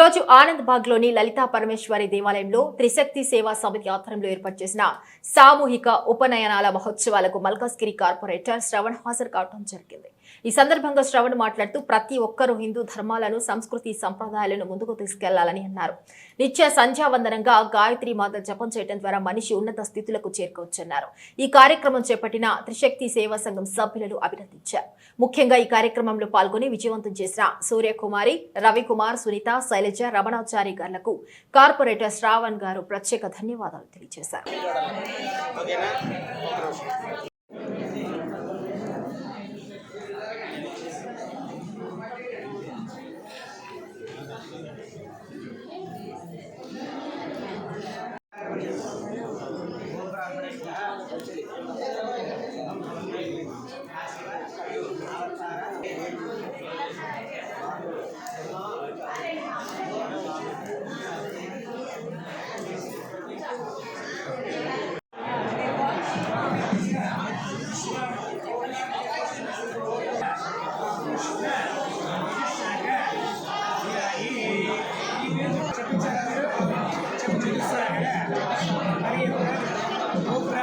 రోజు ఆనంద్ బాగ్లోని లలితా పరమేశ్వరి దేవాలయంలో త్రిశక్తి సేవా సమితి ఆధ్వర్యంలో ఏర్పాటు చేసిన సామూహిక ఉపనయనాల మహోత్సవాలకు మల్కాజ్గిరి కార్పొరేటర్ శ్రవణ్ హాజరు కావడం జరిగింది. ఈ సందర్భంగా శ్రవణ్ మాట్లాడుతూ ప్రతి ఒక్కరూ హిందూ ధర్మాలను సంస్కృతి సంప్రదాయాలను ముందుకు తీసుకెళ్ళాలని అన్నారు. నిత్య సంధ్యావందనంగా గాయత్రి మాత జపం చేయడం ద్వారా మనిషి ఉన్నత స్థితులకు చేరుకోవచ్చన్నారు. ఈ కార్యక్రమం చేపట్టిన త్రిశక్తి సేవా సంఘం సభ్యులను అభినందించారు. ముఖ్యంగా ఈ కార్యక్రమంలో పాల్గొని విజయవంతం చేసిన సూర్యకుమారి రవికుమార్ సునీత శైలజ రమణాచారి గారులకు కార్పొరేటర్ శ్రావణ్ గారు ప్రత్యేక ధన్యవాదాలు తెలియజేశారు.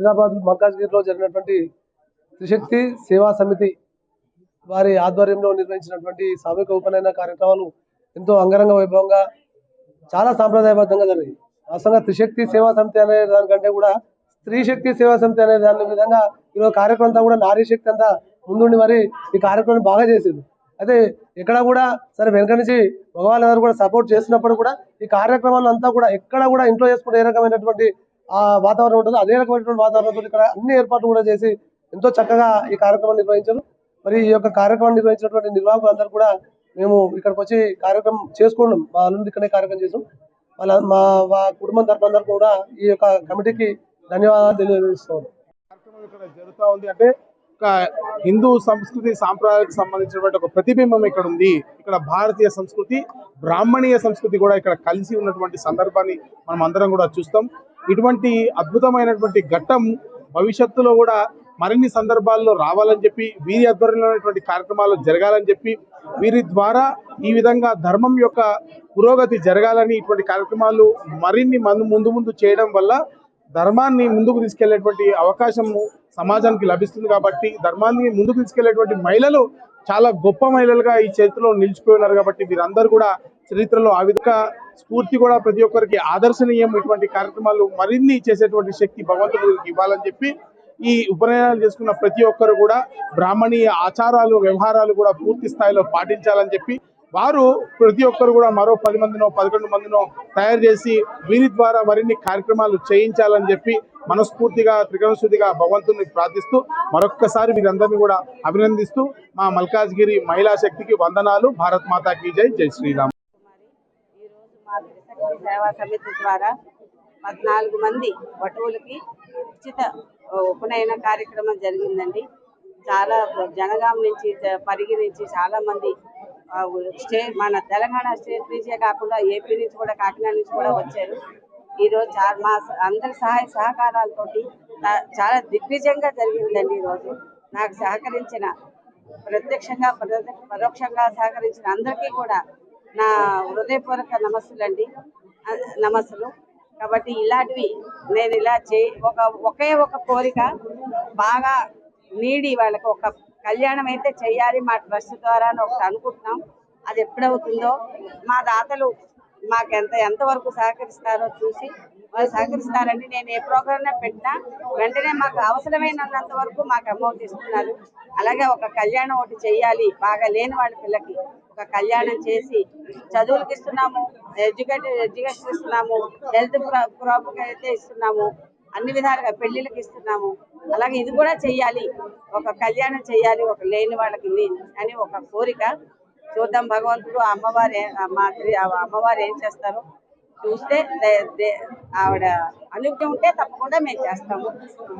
హైదరాబాద్ మల్కాజ్గిరిలో జరిగినటువంటి త్రిశక్తి సేవా సమితి వారి ఆధ్వర్యంలో నిర్వహించినటువంటి సామూహిక ఉపనయన కార్యక్రమాలు ఎంతో అంగరంగ వైభవంగా చాలా సాంప్రదాయబద్ధంగా జరిగాయి. వాస్తవంగా త్రిశక్తి సేవా సమితి అనే దానికంటే కూడా స్త్రీ శక్తి సేవా సమితి అనే దాని విధంగా ఈరోజు కార్యక్రమం అంతా కూడా నారీ శక్తి అంతా ముందుండి మరి ఈ కార్యక్రమం బాగా చేసింది. అయితే ఎక్కడ కూడా సరే వెనక నుంచి మగవాళ్ళందరూ కూడా సపోర్ట్ చేసినప్పుడు కూడా ఈ కార్యక్రమాలు అంతా కూడా ఎక్కడ కూడా ఇంట్లో చేసుకుంటే ఏ రకమైనటువంటి ఆ వాతావరణం ఉంటుందో. అదే రకమైనటువంటి వాతావరణంతో ఇక్కడ అన్ని ఏర్పాట్లు కూడా చేసి ఎంతో చక్కగా ఈ కార్యక్రమం నిర్వహించారు. మరి ఈ యొక్క కార్యక్రమం నిర్వహించినటువంటి నిర్వాహకులందరూ కూడా మేము ఇక్కడికి వచ్చి కార్యక్రమం చేసుకున్నాం మా అల్లుండి ఇక్కడే కార్యక్రమం చేసాం. వాళ్ళ మా మా కుటుంబం తరఫున అందరూ కూడా ఈ యొక్క కమిటీకి ధన్యవాదాలు తెలియజేస్తున్నాం. కార్యక్రమం ఇక్కడ జరుగుతూ ఉంది. అంటే ఒక హిందూ సంస్కృతి సాంప్రదాయాలకు సంబంధించినటువంటి ఒక ప్రతిబింబం ఇక్కడ ఉంది. ఇక్కడ భారతీయ సంస్కృతి బ్రాహ్మణీయ సంస్కృతి కూడా ఇక్కడ కలిసి ఉన్నటువంటి సందర్భాన్ని మనం అందరం కూడా చూస్తాం. ఇటువంటి అద్భుతమైనటువంటి ఘట్టం భవిష్యత్తులో కూడా మరిన్ని సందర్భాల్లో రావాలని చెప్పి వీరి ఆధ్వర్యంలో ఉన్నటువంటి కార్యక్రమాలు జరగాలని చెప్పి వీరి ద్వారా ఈ విధంగా ధర్మం యొక్క పురోగతి జరగాలని ఇటువంటి కార్యక్రమాలు మరిన్ని మందు ముందు ముందు చేయడం వల్ల ధర్మాన్ని ముందుకు తీసుకెళ్ళేటువంటి అవకాశం సమాజానికి లభిస్తుంది కాబట్టి ధర్మాన్ని ముందుకు తీసుకెళ్ళేటువంటి మహిళలు చాలా గొప్ప మహిళలుగా ఈ చరిత్రలో నిలిచిపోయి ఉన్నారు కాబట్టి వీరందరూ కూడా చరిత్రలో ఆ విధంగా స్ఫూర్తి కూడా ప్రతి ఒక్కరికి ఆదర్శనీయం ఇటువంటి కార్యక్రమాలు మరిన్ని చేసేటువంటి శక్తి భగవంతుడికి ఇవ్వాలని చెప్పి ఈ ఉపనయనాలు చేసుకున్న ప్రతి ఒక్కరు కూడా బ్రాహ్మణీయ ఆచారాలు వ్యవహారాలు కూడా పూర్తి స్థాయిలో పాటించాలని చెప్పి వారు ప్రతి ఒక్కరు కూడా మరో పది మందినో పదకొండు మందినో తయారు చేసి వీరి ద్వారా మరిన్ని కార్యక్రమాలు చేయించాలని చెప్పి మనస్ఫూర్తిగా త్రికరణశుద్ధిగా భగవంతుని ప్రార్థిస్తూ మరొక్కసారి మీరందరినీ కూడా అభినందిస్తూ మా మల్కాజ్గిరి మహిళా శక్తికి వందనాలు. భారత్ మాతాకి జై. జై శ్రీరామ్. సేవా సమితి ద్వారా పద్నాలుగు మంది వటువులకి ఉచిత ఉపనయన కార్యక్రమం జరిగిందండి. చాలా జనగాం నుంచి పరిగి నుంచి చాలా మంది స్టేట్ స్టే మన తెలంగాణ స్టేట్ నుంచే కాకుండా ఏపీ నుంచి కూడా కాకినాడ నుంచి కూడా వచ్చారు. ఈరోజు చాలా మా అందరి సహాయ సహకారాలతోటి చాలా దిగ్విజయంగా జరిగిందండి ఈరోజు. నాకు సహకరించిన ప్రత్యక్షంగా పరోక్షంగా సహకరించిన అందరికీ కూడా నా హృదయపూర్వక నమస్సులండి. అండి నమస్సులు. కాబట్టి ఇలాంటివి నేను ఇలా చే ఒక ఒకే ఒక కోరిక బాగా నీడి వాళ్ళకి ఒక కళ్యాణం అయితే చేయాలి మా ట్రస్ట్ ద్వారా అని ఒకటి అనుకుంటున్నాం. అది ఎప్పుడవుతుందో మా దాతలు మాకు ఎంత ఎంతవరకు సహకరిస్తారో చూసి వాళ్ళు సహకరిస్తారండి. నేను ఏ ప్రోగ్రామ్ పెట్టినా వెంటనే మాకు అవసరమైనంత వరకు మాకు అమౌంట్ ఇస్తున్నారు. అలాగే ఒక కళ్యాణం ఒకటి చేయాలి బాగా లేని వాళ్ళ పిల్లకి ఒక కళ్యాణం చేసి చదువులకు ఇస్తున్నాము ఎడ్యుకేటెడ్ ఎడ్యుకేషన్ ఇస్తున్నాము హెల్త్ ప్రాబ్లం అయితే ఇస్తున్నాము అన్ని విధాలుగా పెళ్ళిళ్ళకి ఇస్తున్నాము. అలాగే ఇది కూడా చెయ్యాలి ఒక కళ్యాణం చెయ్యాలి ఒక లేని వాళ్ళకి అని ఒక కోరిక. చూద్దాం భగవంతుడు ఆ అమ్మవారు మా అమ్మవారు ఏం చేస్తారు? చూస్తే ఆవిడ అనుజ్ఞ ఉంటే తప్పకుండా మేము చేస్తాము.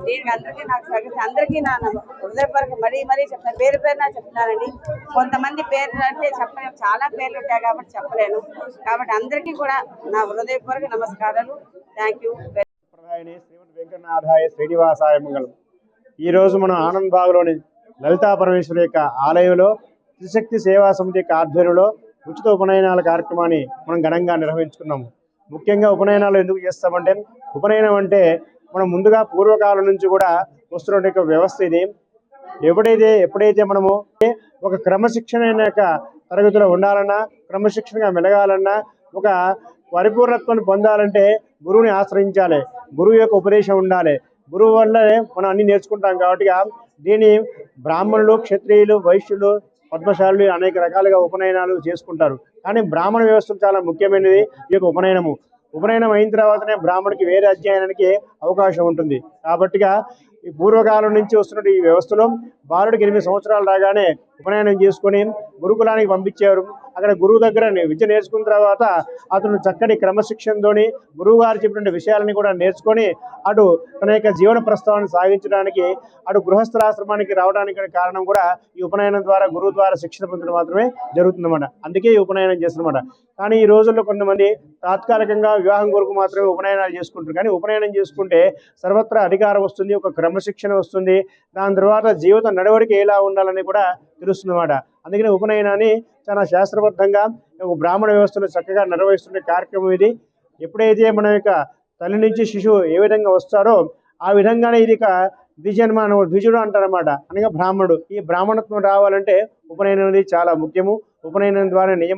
దీనికి అందరికీ నాకు సహకరించి అందరికీ నా నమ- మరీ మరీ చెప్తాను పేరు పేరు నా చెప్తున్నానండి. కొంతమంది పేర్లు అంటే చెప్పలేము చాలా పేర్లు ఉంటాయి కాబట్టి చెప్పలేను. కాబట్టి అందరికీ కూడా నా హృదయపూర్వక నమస్కారాలు. థ్యాంక్ యూ శ్రీమతి వెంకటనాథాయ శ్రీనివాసాయ మంగళం. ఈరోజు మనం ఆనంద్ బాగ్లోని లలితా పరమేశ్వరి యొక్క ఆలయంలో త్రిశక్తి సేవా సమితి యొక్క ఆధ్వర్యంలో ఉచిత ఉపనయనాల కార్యక్రమాన్ని మనం ఘనంగా నిర్వహించుకున్నాము. ముఖ్యంగా ఉపనయనాలు ఎందుకు చేస్తామంటే ఉపనయనం అంటే మనం ముందుగా పూర్వకాలం నుంచి కూడా వస్తున్న వ్యవస్థ ఇది. ఎప్పుడైతే ఎప్పుడైతే మనము ఒక క్రమశిక్షణ యొక్క తరగతిలో ఉండాలన్నా క్రమశిక్షణగా మెలగాలన్నా ఒక పరిపూర్ణత్వాన్ని పొందాలంటే గురువుని ఆశ్రయించాలి. గురువు యొక్క ఉపదేశం ఉండాలి. గురువు వల్లనే మనం అన్ని నేర్చుకుంటాం కాబట్టి దీన్ని బ్రాహ్మణులు క్షత్రియులు వైశ్యులు పద్మశాలులు అనేక రకాలుగా ఉపనయనాలు చేసుకుంటారు. కానీ బ్రాహ్మణ వ్యవస్థ చాలా ముఖ్యమైనది. ఈ యొక్క ఉపనయనము. ఉపనయనం అయిన తర్వాతనే బ్రాహ్మణుడికి వేరే అధ్యయనానికి అవకాశం ఉంటుంది. కాబట్టిగా ఈ పూర్వకాలం నుంచి వస్తున్న ఈ వ్యవస్థలో బాలుడికి ఎనిమిది సంవత్సరాలు రాగానే ఉపనయనం చేసుకొని గురుకులానికి పంపించేవారు అక్కడ గురువు దగ్గర విద్య నేర్చుకున్న తర్వాత అతను చక్కటి క్రమశిక్షణతోని గురువు గారు చెప్పిన విషయాలని కూడా నేర్చుకొని అటు తన యొక్క జీవన ప్రస్తావాన్ని సాగించడానికి అటు గృహస్థాశ్రమానికి రావడానికి కారణం కూడా ఈ ఉపనయనం ద్వారా గురువు ద్వారా శిక్షణ పొందడం మాత్రమే జరుగుతుందన్నమాట. అందుకే ఈ ఉపనయనం చేస్తున్నమాట. కానీ ఈ రోజుల్లో కొంతమంది తాత్కాలికంగా వివాహం కొరకు మాత్రమే ఉపనయనాలు చేసుకుంటారు. కానీ ఉపనయనం చేసుకుంటే సర్వత్రా అధికారం వస్తుంది ఒక క్రమశిక్షణ వస్తుంది. దాని తర్వాత జీవిత నడవడిక ఎలా ఉండాలని కూడా తెలుస్తుందన్నమాట. అందుకనే ఉపనయనాన్ని చాలా శాస్త్రబద్ధంగా ఒక బ్రాహ్మణ వ్యవస్థను చక్కగా నిర్వహిస్తున్న కార్యక్రమం ఇది. ఎప్పుడైతే మన యొక్క తల్లి నుంచి శిశువు ఏ విధంగా వస్తారో ఆ విధంగానే ఇది ఒక ద్విజన్మ ద్విజుడు అంటారన్నమాట. అనగా బ్రాహ్మణుడు. ఈ బ్రాహ్మణత్వం రావాలంటే ఉపనయనం అనేది చాలా ముఖ్యము. ఉపనయనం ద్వారా నియమ